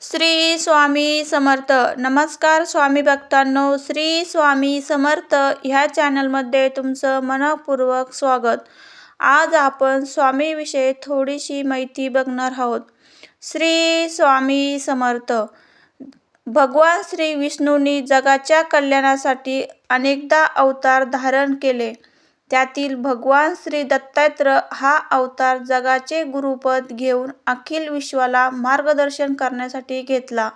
श्री स्वामी समर्थ. नमस्कार स्वामी भक्तांनो श्री स्वामी समर्थ ह्या चॅनलमध्ये तुमचं मनपूर्वक स्वागत. आज आपण स्वामीविषयी थोडीशी माहिती बघणार आहोत. श्री स्वामी समर्थ. भगवान श्री विष्णूंनी जगाच्या कल्याणासाठी अनेकदा अवतार धारण केले. त्यातील भगवान श्री दत्तात्रय हा अवतार जगाचे गुरुपद घेऊन अखिल विश्वाला मार्गदर्शन करण्यासाठी घेतला.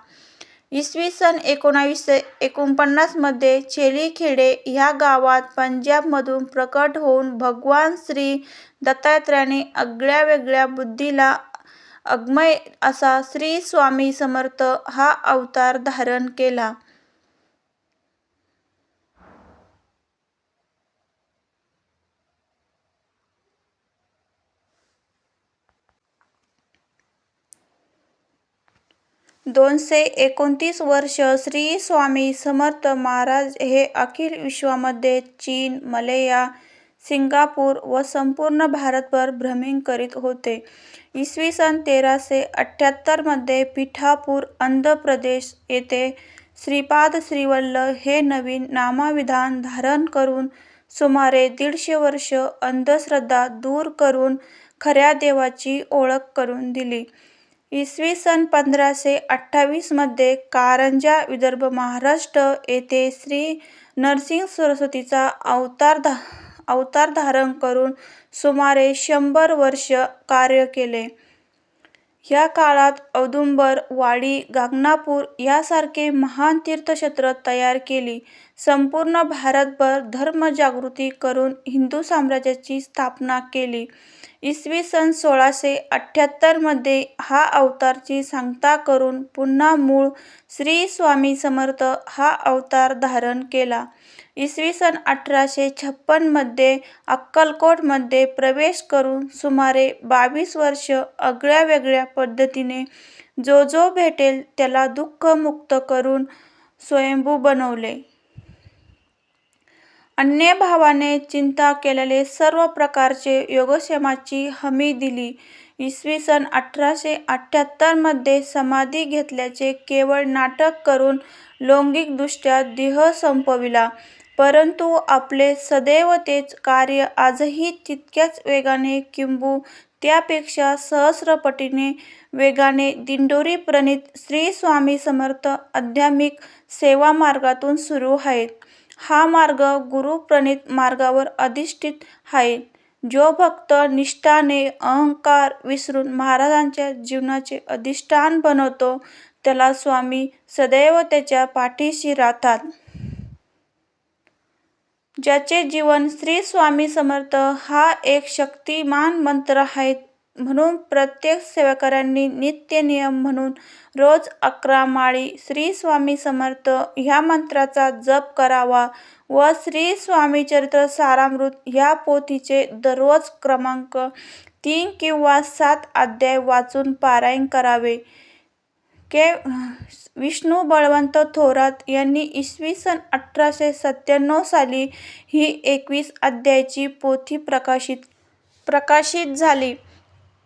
इसवी सन एकोणावीसशे एकोणपन्नासमध्ये चेलीखेडे ह्या गावात पंजाबमधून प्रकट होऊन भगवान श्री दत्तात्रयाने आगळ्यावेगळ्या बुद्धीला अग्मय असा श्री स्वामी समर्थ हा अवतार धारण केला. दोनशे एकोणतीस वर्ष श्री स्वामी समर्थ महाराज हे अखिल विश्वामध्ये चीन, मलेया सिंगापूर व संपूर्ण भारतभर भ्रमण करीत होते. इसवी सन तेराशे अठ्ठ्याहत्तरमध्ये पिठापूर, आंध्र प्रदेश येथे श्रीपाद श्रीवल्ल हे नवीन नामाविधान धारण करून सुमारे दीडशे वर्ष अंधश्रद्धा दूर करून खऱ्या देवाची ओळख करून दिली. इसवी सन पंधराशे अठ्ठावीसमध्ये कारंजा, विदर्भ, महाराष्ट्र येथे श्री नरसिंह सरस्वतीचा अवतार धा अवतार धारण करून सुमारे शंभर वर्ष कार्य केले. ह्या काळात औदुंबर, वाडी, गाणगापूर यासारखे महान तीर्थक्षेत्र तयार केली. संपूर्ण भारतभर धर्मजागृती करून हिंदू साम्राज्याची स्थापना केली. इसवी सन सोळाशे अठ्ठ्याहत्तरमध्ये हा अवताराची सांगता करून पुन्हा मूळ श्री स्वामी समर्थ हा अवतार धारण केला. इसवी सन अठराशे छप्पनमध्ये अक्कलकोटमध्ये प्रवेश करून सुमारे बावीस वर्ष आगळ्या वेगळ्या पद्धतीने जो जो भेटेल त्याला दुःखमुक्त करून स्वयंभू बनवले. अन्य भावाने चिंता केलेले सर्व प्रकारचे योगक्षेमाची हमी दिली. इसवी सन अठराशे अठ्ठ्याहत्तरमध्ये समाधी घेतल्याचे केवळ नाटक करून लौंगिकदृष्ट्या देह संपविला. परंतु आपले सदैव तेच कार्य आजही तितक्याच वेगाने किंबू त्यापेक्षा सहस्रपटीने वेगाने दिंडोरी प्रणित श्री स्वामी समर्थ आध्यात्मिक सेवामार्गातून सुरू आहेत हा मार्ग गुरुप्रणीत मार्गावर अधिष्ठित आहे. जो भक्त निष्ठाने अहंकार विसरून महाराजांच्या जीवनाचे अधिष्ठान बनवतो त्याला स्वामी सदैव त्याच्या पाठीशी राहतात. ज्याचे जीवन श्री स्वामी समर्थ हा एक शक्तिमान मंत्र आहे म्हणून प्रत्येक सेवकऱ्यांनी नित्य नियम म्हणून रोज अकरा माळी श्री स्वामी समर्थ ह्या मंत्राचा जप करावा व श्री स्वामीचरित्र सारामृत ह्या पोथीचे दररोज क्रमांक तीन किंवा सात अध्याय वाचून पारायण करावे. के. विष्णू बळवंत थोरात यांनी इसवी सन अठराशे सत्त्याण्णव साली ही एकवीस अध्यायाची पोथी प्रकाशित प्रकाशित झाली.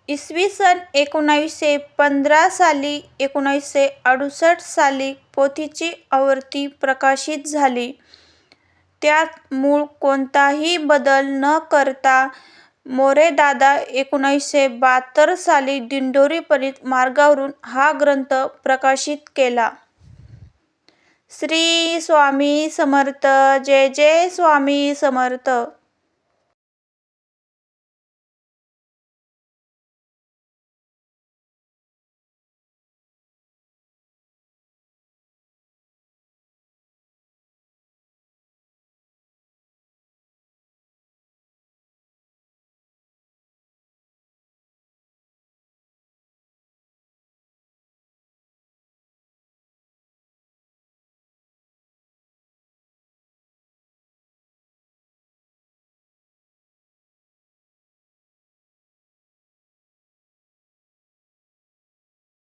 इसवी सन एकोणावीसशे पंधरा साली एकोणीसशे अडुसष्ट साली पोथीची आवृत्ती प्रकाशित झाली. त्यात मूळ कोणताही बदल न करता मोरेदादा एकोणीसशे बहात्तर साली दिंडोरीप्रणीत मार्गावरून हा ग्रंथ प्रकाशित केला. श्री स्वामी समर्थ जय जय स्वामी समर्थ